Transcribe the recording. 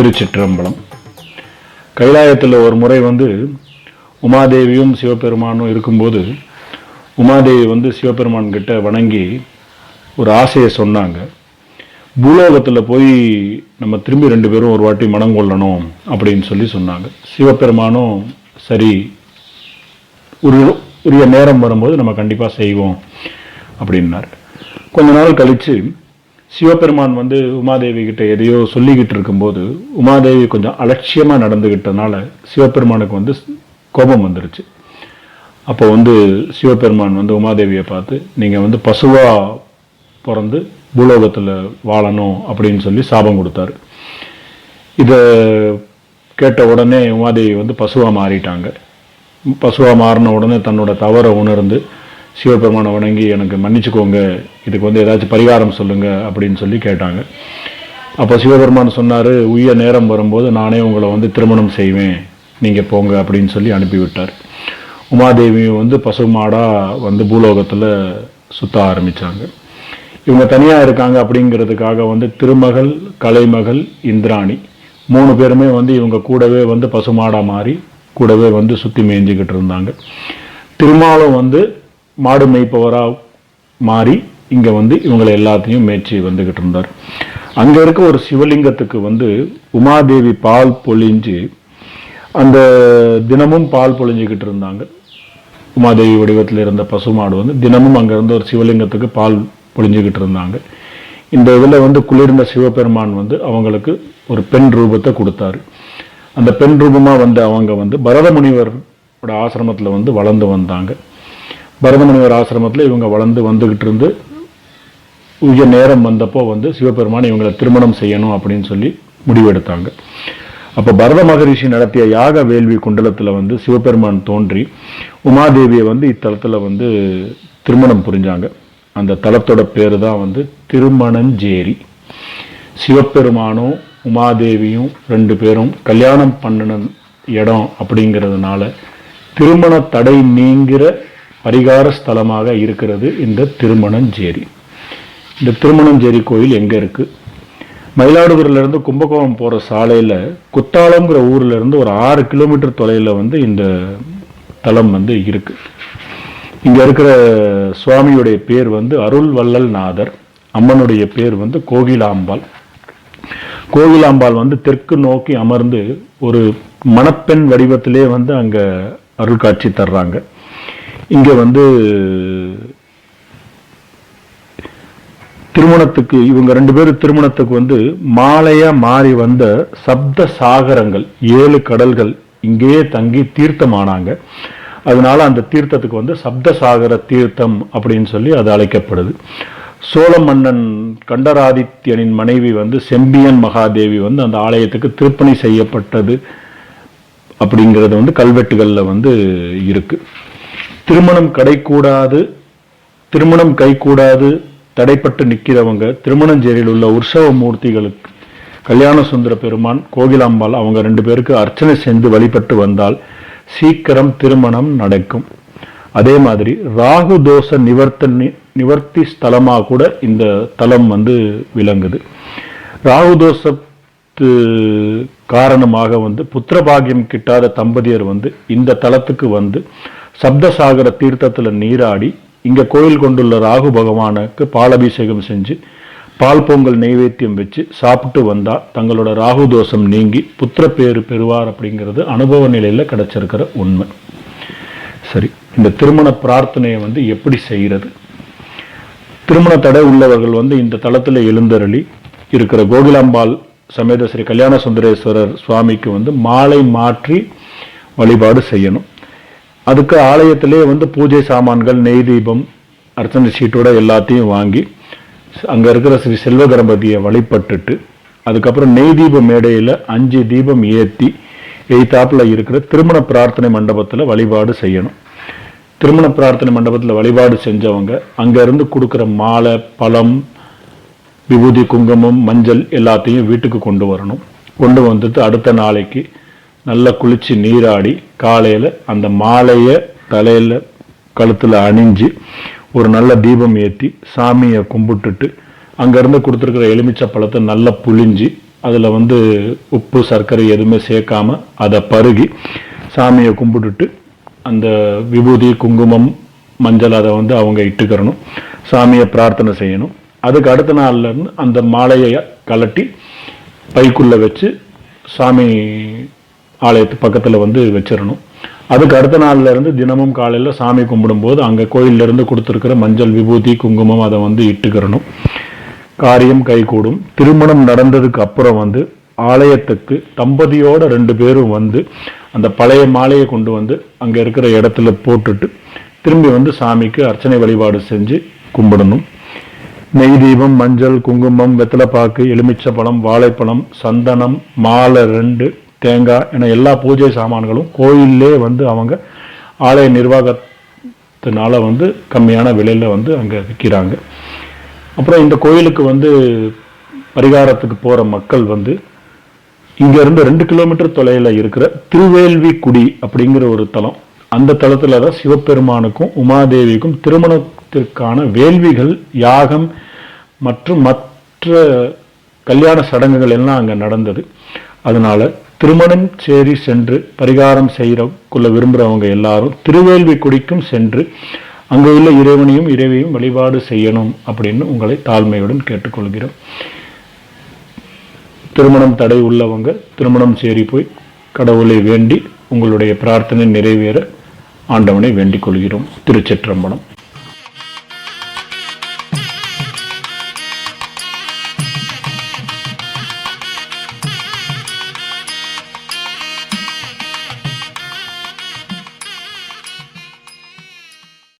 திருச்சிற்றம்பலம். கைலாயத்தில் ஒரு முறை வந்து உமாதேவியும் சிவபெருமானும் இருக்கும்போது உமாதேவி வந்து சிவபெருமான் கிட்ட வணங்கி ஒரு ஆசையை சொன்னாங்க. பூலோகத்தில் போய் நம்ம திரும்பி ரெண்டு பேரும் ஒரு வாட்டி மனம் கொள்ளணும் அப்படின்னு சொல்லி சொன்னாங்க. சிவபெருமானும் சரி ஒரு உரிய நேரம் வரும்போது நம்ம கண்டிப்பாக செய்வோம் அப்படின்னார். கொஞ்ச நாள் கழித்து சிவபெருமான் வந்து உமாதேவி கிட்ட எதையோ சொல்லிக்கிட்டு இருக்கும்போது உமாதேவி கொஞ்சம் அலட்சியமாக நடந்துக்கிட்டனால சிவபெருமானுக்கு வந்து கோபம் வந்துருச்சு. அப்போ வந்து சிவபெருமான் வந்து உமாதேவியை பார்த்து நீங்கள் வந்து பசுவாக பிறந்து பூலோகத்தில் வாழணும் அப்படின்னு சொல்லி சாபம் கொடுத்தாரு. இதை கேட்ட உடனே உமாதேவி வந்து பசுவாக மாறிட்டாங்க. பசுவாக மாறின உடனே தன்னோட தவறை உணர்ந்து சிவபெருமானை வணங்கி எனக்கு மன்னிச்சுக்கோங்க இதுக்கு வந்து ஏதாச்சும் பரிகாரம் சொல்லுங்கள் அப்படின்னு சொல்லி கேட்டாங்க. அப்போ சிவபெருமான் சொன்னார் உய நேரம் வரும்போது நானே உங்களை வந்து திருமணம் செய்வேன். நீங்கள் போங்க அப்படின்னு சொல்லி அனுப்பிவிட்டார். உமாதேவியும் வந்து பசுமாடாக வந்து பூலோகத்தில் சுத்த ஆரம்பித்தாங்க இவங்க தனியாக இருக்காங்க அப்படிங்கிறதுக்காக வந்து திருமகள் கலைமகள் இந்திராணி மூணு பேருமே வந்து இவங்க கூடவே வந்து பசுமாடாக மாறி கூடவே வந்து சுற்றி மேய்ஞ்சிக்கிட்டு இருந்தாங்க. திருமாலும் வந்து மாடு மேய்ப்பவராக மாறி இங்கே வந்து இவங்களை எல்லாத்தையும் மேய்ச்சி வந்துக்கிட்டு இருந்தார். அங்கே இருக்க ஒரு சிவலிங்கத்துக்கு வந்து உமாதேவி பால் பொழிஞ்சு அந்த தினமும் பால் பொழிஞ்சிக்கிட்டு இருந்தாங்க. உமாதேவி வடிவத்தில் இருந்த பசுமாடு வந்து தினமும் அங்கேருந்து ஒரு சிவலிங்கத்துக்கு பால் பொழிஞ்சுக்கிட்டு இருந்தாங்க. இந்த இதில் வந்து குளிர்ந்த சிவபெருமான் வந்து அவங்களுக்கு ஒரு பெண் ரூபத்தை கொடுத்தாரு. அந்த பெண் ரூபமாக வந்து அவங்க வந்து பரத முனிவரோட ஆசிரமத்தில் வந்து வளர்ந்து வந்தாங்க. பரதமுனிவர் ஆசிரமத்தில் இவங்க வளர்ந்து வந்துக்கிட்டு இருந்து உய நேரம் வந்தப்போ வந்து சிவபெருமான் இவங்களை திருமணம் செய்யணும் அப்படின்னு சொல்லி முடிவெடுத்தாங்க. அப்போ பரத மகரிஷி நடத்திய யாக வேள்வி குண்டலத்தில் வந்து சிவபெருமான் தோன்றி உமாதேவியை வந்து இத்தலத்தில் வந்து திருமணம் புரிஞ்சாங்க. அந்த தலத்தோட பேர் தான் வந்து திருமணஞ்சேரி. சிவபெருமானும் உமாதேவியும் ரெண்டு பேரும் கல்யாணம் பண்ணின இடம் அப்படிங்கிறதுனால திருமண தடை நீங்கிற பரிகார ஸ்தலமாக இருக்கிறது இந்த திருமணஞ்சேரி. இந்த திருமணஞ்சேரி கோயில் எங்கே இருக்குது மயிலாடுதுறையிலேருந்து கும்பகோணம் போகிற சாலையில் குத்தாலங்கிற ஊர்லேருந்து ஒரு ஆறு கிலோமீட்டர் தொலைவில் வந்து இந்த தலம் வந்து இருக்குது இங்கே இருக்கிற சுவாமியுடைய பேர் வந்து அருள் வள்ளல் நாதர் அம்மனுடைய பேர் வந்து கோகிலாம்பாள். கோகிலாம்பாள் வந்து தெற்கு நோக்கி அமர்ந்து ஒரு மணப்பெண் வடிவத்திலே வந்து அங்கே அருள் காட்சி தர்றாங்க. இங்கே வந்து திருமணத்துக்கு இவங்க ரெண்டு பேரும் திருமணத்துக்கு வந்து மாலையா மாறி வந்த சப்த சாகரங்கள் ஏழு கடல்கள் இங்கேயே தங்கி தீர்த்தமானாங்க. அதனால அந்த தீர்த்தத்துக்கு வந்து சப்தசாகர தீர்த்தம் அப்படின்னு சொல்லி அது அழைக்கப்படுது. சோழ மன்னன் கண்டராதித்யனின் மனைவி வந்து செம்பியன் மகாதேவி வந்து அந்த ஆலயத்துக்கு திருப்பணி செய்யப்பட்டது அப்படிங்கிறது வந்து கல்வெட்டுகளில் வந்து இருக்குது திருமணம் கடைக்கூடாது திருமணம் கைகூடாது தடைப்பட்டு நிற்கிறவங்க திருமணஞ்சேரியில் உள்ள உற்சவ மூர்த்திகளுக்கு கல்யாண சுந்தர பெருமான் கோகிலாம்பாள் அவங்க ரெண்டு பேருக்கு அர்ச்சனை செஞ்சு வழிபட்டு வந்தால் சீக்கிரம் திருமணம் நடக்கும். அதே மாதிரி ராகு தோஷ நிவர்த்தனி நிவர்த்தி ஸ்தலமாக கூட இந்த தலம் வந்து விளங்குது. ராகு தோஷத்து காரணமாக வந்து புத்திரபாகியம் கிட்டாத தம்பதியர் வந்து இந்த தலத்துக்கு வந்து சப்தசாகர தீர்த்தத்தில் நீராடி இங்கே கோயில் கொண்டுள்ள ராகு பகவானுக்கு பாலபிஷேகம் செஞ்சு பால் பொங்கல் நைவேத்தியம் வச்சு சாப்பிட்டு வந்தால் தங்களோட ராகு தோஷம் நீங்கி புத்திர பேரு பெறுவார் அப்படிங்கிறது அனுபவ நிலையில் கிடச்சிருக்கிற உண்மை. சரி இந்த திருமண பிரார்த்தனையை வந்து எப்படி செய்கிறது திருமண தடை உள்ளவர்கள் வந்து இந்த தளத்தில் எழுந்தருளி இருக்கிற கோகிலாம்பாள் சமேத ஸ்ரீ கல்யாண சுந்தரேஸ்வரர் சுவாமிக்கு வந்து மாலை மாற்றி வழிபாடு செய்யணும். அதுக்கு ஆலயத்திலே வந்து பூஜை சாமான்கள் நெய் தீபம் அர்ச்சனை சீட்டோட எல்லாத்தையும் வாங்கி அங்கே இருக்கிற ஸ்ரீ செல்வ வழிபட்டுட்டு அதுக்கப்புறம் நெய் தீப மேடையில் அஞ்சு தீபம் ஏற்றி எய்தாப்பில் இருக்கிற திருமண பிரார்த்தனை மண்டபத்தில் வழிபாடு செய்யணும். திருமண பிரார்த்தனை மண்டபத்தில் வழிபாடு செஞ்சவங்க அங்கேருந்து கொடுக்குற மாலை பழம் விபூதி குங்குமம் மஞ்சள் எல்லாத்தையும் வீட்டுக்கு கொண்டு வரணும். கொண்டு வந்துட்டு அடுத்த நாளைக்கு நல்லா குளிச்சு நீராடி காலையில் அந்த மாலையை தலையில் கழுத்தில் அணிஞ்சு ஒரு நல்ல தீபம் ஏற்றி சாமியை கும்பிட்டுட்டு அங்கேருந்து கொடுத்துருக்குற எலுமிச்சை பழத்தை நல்லா புழிஞ்சு அதில் வந்து உப்பு சர்க்கரை எதுவுமே சேர்க்காம அதை பருகி சாமியை கும்பிட்டுட்டு அந்த விபூதி குங்குமம் மஞ்சள் அதை வந்து அவங்க இட்டுக்கிறணும். சாமியை பிரார்த்தனை செய்யணும். அதுக்கு அடுத்த நாள்லேருந்து அந்த மாலையை கலட்டி பைக்குள்ளே வச்சு சாமி ஆலயத்து பக்கத்தில் வந்து வச்சிடணும். அதுக்கு அடுத்த நாள்லேருந்து தினமும் காலையில் சாமி கும்பிடும்போது அங்கே கோயில்ல இருந்து கொடுத்துருக்கிற மஞ்சள் விபூதி குங்குமம் அதை வந்து இட்டுக்கிறணும் காரியம் கைகூடும். திருமணம் நடந்ததுக்கு அப்புறம் வந்து ஆலயத்துக்கு தம்பதியோட ரெண்டு பேரும் வந்து அந்த பழைய மாலையை கொண்டு வந்து அங்கே இருக்கிற இடத்துல போட்டுட்டு திரும்பி வந்து சாமிக்கு அர்ச்சனை வழிபாடு செஞ்சு கும்பிடணும். நெய் தீபம் மஞ்சள் குங்குமம் வெத்தலைப்பாக்கு எலுமிச்சப்பழம் வாழைப்பழம் சந்தனம் மாலை ரெண்டு தேங்காய் என எல்லா பூஜை சாமான்களும் கோயிலே வந்து அவங்க ஆலய நிர்வாகத்தினால வந்து கம்மியான விலையில் வந்து அங்கே விற்கிறாங்க அப்புறம் இந்த கோயிலுக்கு வந்து பரிகாரத்துக்கு போகிற மக்கள் வந்து இங்கேருந்து ரெண்டு கிலோமீட்டர் தொலைவில் இருக்கிற திருவேல்விக்குடி அப்படிங்கிற ஒரு தலம். அந்த தளத்தில் தான் சிவபெருமானுக்கும் உமாதேவிக்கும் திருமணத்திற்கான வேள்விகள் யாகம் மற்றும் மற்ற கல்யாண சடங்குகள் எல்லாம் அங்கே நடந்தது. அதனால் திருமணம் சேரி சென்று பரிகாரம் செய்யறக்குள்ள விரும்புகிறவங்க எல்லாரும் திருவேல்விக்குடிக்கும் சென்று அங்கே உள்ள இறைவனையும் இறைவையும் வழிபாடு செய்யணும் அப்படின்னு உங்களை தாழ்மையுடன் கேட்டுக்கொள்கிறோம். திருமணம் தடை உள்ளவங்க திருமணம் சேரி போய் கடவுளை வேண்டி உங்களுடைய பிரார்த்தனை நிறைவேற ஆண்டவனை வேண்டிக் கொள்கிறோம். திருச்சிற்றம்பலம்.